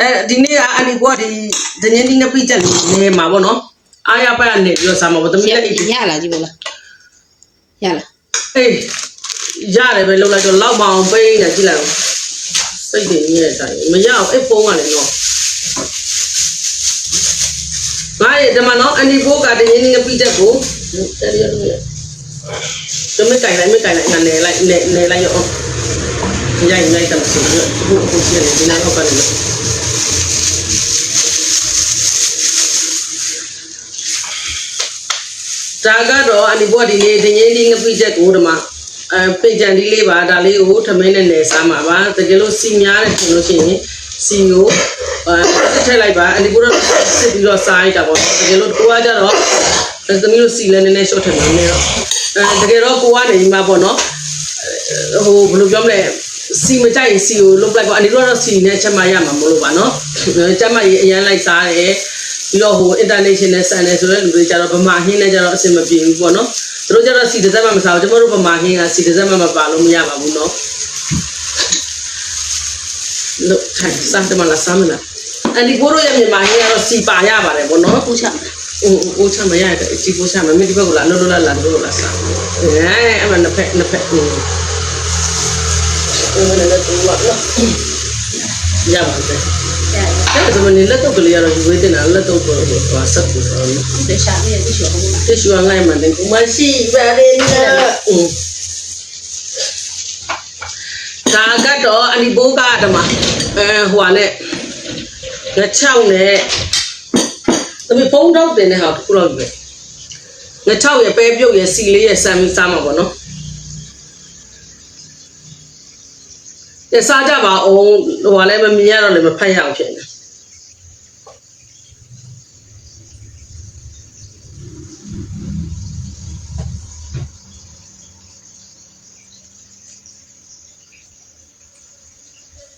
အဲဒီနေ့ကအန်ဒီကွာဒီဒင်းင်းဒီငပိချက်လေးနေမှာပေါ့နော်အားရပတ်ကနေပြီးတော့စားမှာပေါ့သမီးရလည်းအေးရလားကြည့်ပါလားရလားအေးရတယ်ပဲလုံးလိုက်တော့လောက်မအောင်ပိန်းနေကြည့်လိုက်အောင်စိတ်တွေကြီးတဲ့တိုင်မရအောင်အဲ့ဖုန်းကလည်းနော်ငါရဲ့ဒီမှာနော်အန်ဒီဘိုးကဒင်းင်းဒီငပိချက်ကိုတယ်ရရတယ်တမကိုင်လိုက်မကိုင်လိုက်ငါနေလိုက်နေနေလိုက်ရောရိုက်ရိုက်တယ်ဆိုတော့ဘုရားကိုကြည့်နေဒီနားတော့ပါနေ ဒါကတော့အနိဘောဒီနေ့တင်းရင်ဒီငပိချက်ကိုဒီမှာအဲပိတ်ကြံဒီလေးပါဒါလေးကိုထမင်းနဲ့နယ်စားမှာပါတကယ်လို့စီများတယ်ဆိုလို့ရှိရင်စီကိုအဲထည့်လိုက်ပါအနိဘောတော့စစ်ပြီးတော့စားလိုက်တာပေါ့တကယ်လို့ကိုကကြတော့သမီးတို့စီလည်းနည်းနည်း short ထည့်နေတော့အဲတကယ်တော့ကိုကနေဒီမှာပေါ့နော်ဟိုဘယ်လိုပြောမလဲစီမကြိုက်ရင်စီကိုလုတ်လိုက်ပေါ့အနိဘောတော့စီနဲ့ချက်မရမှာမလို့ပါနော်ချက်မကြီးအရန်လိုက်စားတယ် ပြီးတော့ဟို international ဆန်တယ်ဆိုတော့လူတွေကြတော့ဗမာဟင်းနဲ့ကြတော့အဆင်မပြေဘူးပေါ့နော်သူတို့ကြတော့စီတစ်စက်မှမစားဘူးကျွန်တော်တို့ဗမာဟင်းကစီတစ်စက်မှမပါလို့မရပါဘူးနော်လို့ထိုင်စားတယ်မလားစားမလားအန်ဒီကိုတို့ရဲ့မြန်မာဟင်းကတော့စီပါရပါတယ်ပေါ့နော်ပူချမှာအိုးအိုးချမရတဲ့အချီကိုချမမင်းဒီဘက်ကလာလောလောလာလာလောလာစားအဲအဲ့မနှစ်ဖက်နှစ်ဖက်อืมအဲ့မလည်းတော့ဘာလို့ရပါတယ်ရ အဲ့ဒါဆိုရင်လက်တော့ကလေးရတော့ယူဝေးတင်တာလက်တော့ပေါ်တော့ဆက်ပူတော့နော်တယ်ရှာလေးသိရှိအောင်ပါတ िश ူအလိုက်မှတယ်ကိုမရှိပါလေနော်ဒါကတော့အနိဘိုးကတမအဲဟိုကနဲ့ငါ6နဲ့သမီးဖုန်းတော့တင်နေဟာခုလောက်ပဲငါ6ရပဲပြုတ်ရစီလေးရဆမ်းပြီးစားမှာပေါ့နော် စားကြပါအောင်ဟိုကလည်းမမြင်ရတော့လည်းမဖတ်ရအောင်ဖြစ်နေ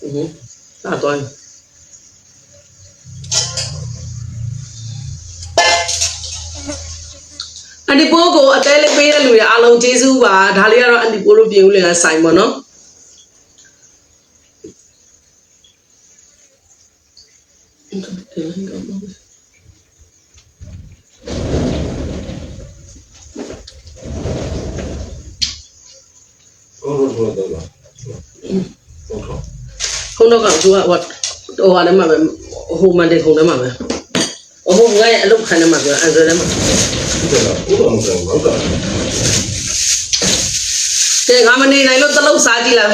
ဟုတ်တာတော့အန်တီပိုးကိုအသေးလေးပေးတဲ့လူတွေအားလုံးကျေးဇူးပါဒါလေးကတော့အန်တီပိုးတို့ပြင်ဦးလင်ကဆိုင်ပါနော် ခုံတော့ကသူကဟိုဟိုဟာထဲမှာပဲဟိုမန်တေခုံထဲမှာပဲဟိုငါရဲ့အလုပ်ခံထဲမှာပြောအန်ဆယ်ထဲမှာကဲငါမနေနိုင်လို့တလုံးစားကြည့်လိုက်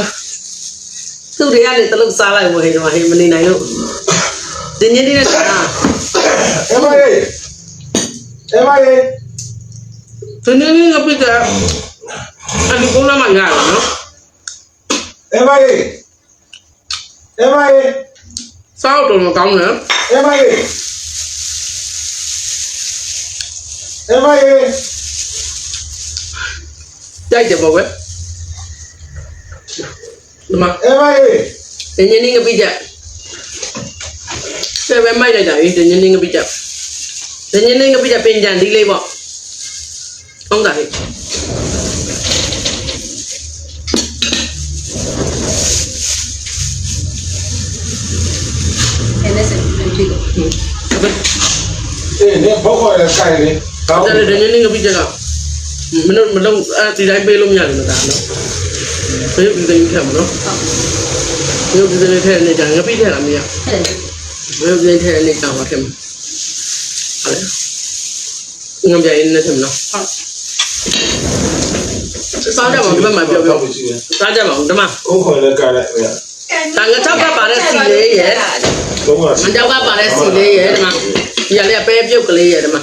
သူတွေကနေတလုံးစားလိုက်ဝယ် တော့ဟေးမနေနိုင်လို့ဒီနေ့ဒီနေ့က Emma ye. Emma ye. ဒီနေ့နေ့ကပြစ်တယ်အဒီကုန်းလာမှရတယ်နော် Emma ye. Emma ye. စားတော့တော့ကောင်းတယ် Emma ye. Emma ye. ကြိုက်တယ်ပေါ့ကွယ်ဒီမှာ Emma ye. ဒီနေ့နေ့ကပြစ် တယ်ပဲပဲမိုက်လိုက်တာဒီနေ့နေ့ကပြစ်တယ်ဒီနေ့နေ့ကပြစ်တယ်ပင်ကြံဒီလေးပေါ့ဟုတ်တာဟဲ့အဲ့ဒါဆက်ကြည့်လို့ Eh, ne boko ya kai ne. ဒါလည်းဒီနေ့နေ့ကပြစ်တယ်ကမလို့မလို့အဲဒီတိုင်းပေးလို့မရတယ်မသားနော်ဘေးဒီတိုင်းခံမနော်ဟုတ်ဘေးဒီတိုင်းထဲနေကြငါပြစ်တယ်လားမရအဲ့ဒါ ဘေးဒီတိုင်းထဲနေကြပါခင်ဗျငါပြရင်နေတယ်နော်ဟုတ်စားကြပါဦးဒီဘက်မှာပြောပြောစားကြပါဦးဒီမှာ Boko ya kai ne. Ya. ဒါငါချောက်ကပါတဲ့စီလေးရဲ့ Boko မ ya. ကြောက်ကပါတဲ့စီလေးရဲ့ဒီမှာဒီကလေးပဲပြုတ်ကလေးရဲ့ဒီမှာ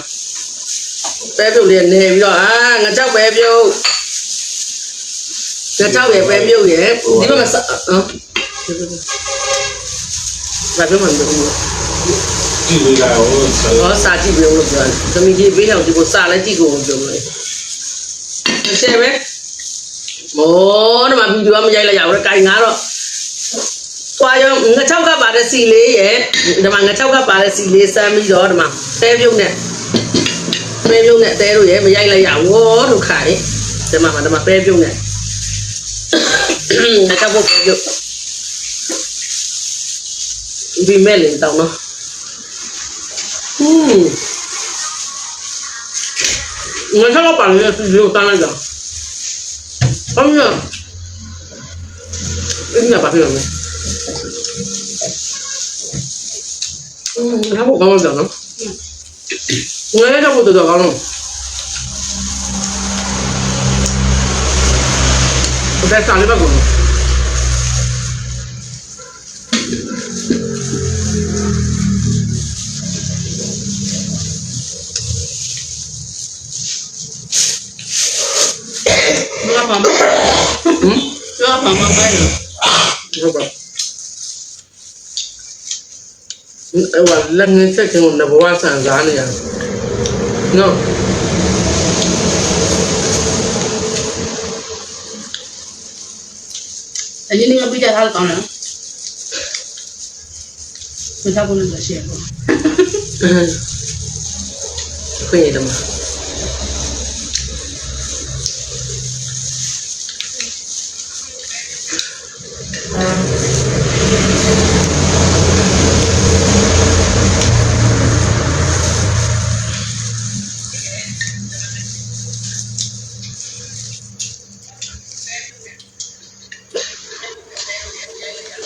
ပဲပြုတ်လေးနေပြီးတော့အာငါကြောက်ပဲပြုတ်ငါကြောက်ရဲ့ပဲပြုတ်ရဲ့ဒီဘက်မှာဟမ် ဘာပြောမှမပြောဘူး Ji le la o. ဟောစာကြည့်ပြောလို့ပြောတယ်သမီးကြီးဘေးဟောင်ဒီကိုစာလည်းကြည့်ကိုပြောလို့ဆယ်ပဲမောဒီမှာဗီဒီယိုမရိုက်လိုက်ရဘူးကိုင်ငါတော့တွားရောငါချောက်ကပါတဲ့စီလေးရဲ့ဒီမှာငါချောက်ကပါတဲ့စီလေးစမ်းပြီးတော့ဒီမှာတဲပြုတ်နဲ့ပဲပြုတ်နဲ့တဲတို့ရဲ့မရိုက်လိုက်ရဘူးဟောဒုက္ခလေဒီမှာဒီမှာပဲပြုတ်နဲ့ငါချောက်ဖို့ပဲပြုတ် ဒီမဲ့လေတောင်းနော်อืมငါကတော့ပါလေသူတို့တန်း ဘယ်မှာမပဲလို့ဟုတ်ပါအဲ့ဝါလက်ငယ်ချက်ချင်းကိုဘဝဆန်စားနေရနော်အရင်ကပြကြထားကောင်းတယ်မထားဘူးလို့ရှိရပေါ့ ခွင့်ရတယ်မ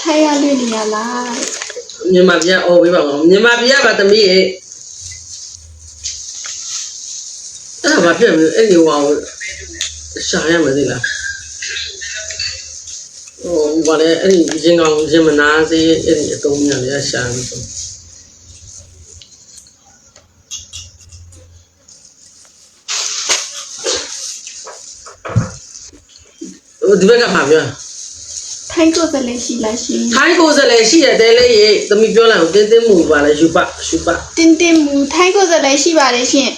ထိုင်ရ လွင့်နေရလားမြန်မာပြည်အော်ပေးပါဦးမြန်မာပြည်ကသမီးရဲ့အဲ့ဒါဘာဖြစ်လဲအဲ့ဒီဟောရှာရမယ်သိလားဟိုဘာလဲအဲ့ဒီရင်ကောင်ရင်မနာစေးအဲ့ဒီအတုံးများလေးရှာနေတယ်ဟိုဒီဘက်ကမှာပြော ထိုင်ကိုယ်စလည်းရှိလားရှင်ထိုင်းကိုယ်စားလှယ်ရှိတဲ့တဲလေးရေသမီးပြောလိုက်အောင်တင်းတင်းမူပါလဲယူပယူပတင်းတင်းမူထိုင်ကိုယ်စလည်းရှိပါတယ်ရှင်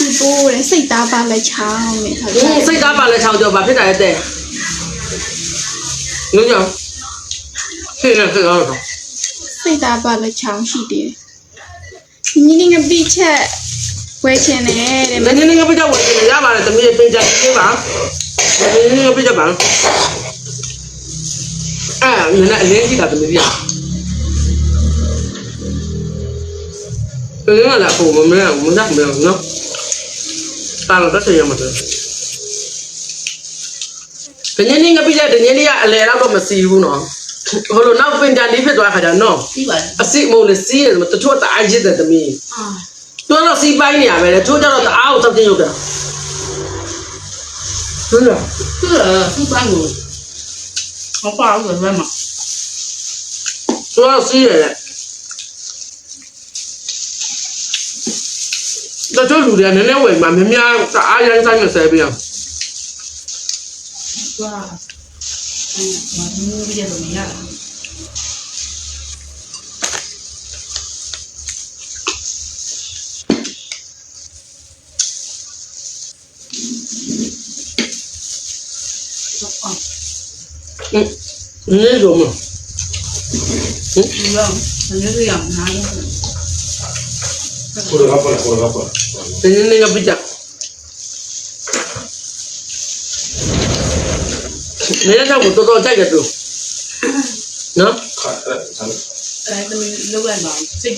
အဲ့ဒီဘိုးရဲ့စိတ်သားပါလက်ချောင်းနဲ့ခါကြဟင်းစိတ်သားပါလဲချောင်းကြောဘာဖြစ်တာလဲတဲ့ငုံကြောဟင်းနဲ့စိတ်သားတော့စိတ်သားပါလက်ချောင်းရှိတယ်ညီနေငပိချက်ဝဲချင်တယ်တဲ့နင်းနေငါပြကြဝင်နေရပါတယ်သမီးရဲ့ပေးကြပေးပါနင်းနေငါပြကြပါအဲ့နင်းအလင်းကြီးတာသမီးပြတယ်ငါလာပုံမမလဲမနက်မလဲနော် တာတော့တက်ရမှာတယ်တနေ့နေ့ငါပြကြတနေ့နေ့ကအလဲတော့မစီဘူးနော်ဟိုလိုနောက်ပင်တန်လေးဖြစ်သွားခါကြနော်ပြီးပါလားအစစ်မုံနဲ့စီးရတယ်တချို့တအားရစ်တဲ့သမီးအာသူကတော့စီးပိုင်းနေရပဲလေသူကတော့တအားကိုတောက်တင်ရုပ်တာဟုတ်လားသူကသူ့ပန်းကိုဟောပါဦးတယ်မှာသူကတော့စီးရတယ် တချို့လူတွေကနည်းနည်းဝယ်မှာများများတအားရမ်းဆိုင်နဲ့ဆဲပြအောင်သူကမမူးရတော့မရဟင်းနည်းဆုံးမဒီတော့ဘယ်လိုရအောင်နားရကိုယ်ကပါကိုယ်ကပါတ နေ့နေ့ကပြကြနေရတော့တော်တော်ကြိုက်တယ်သူနော်ခါအဲ့ဆန်အဲ့ဒါလောက်လိုက်ပါစိတ်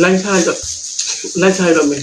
ไล่ชายแบบไล่ชายแบบไหน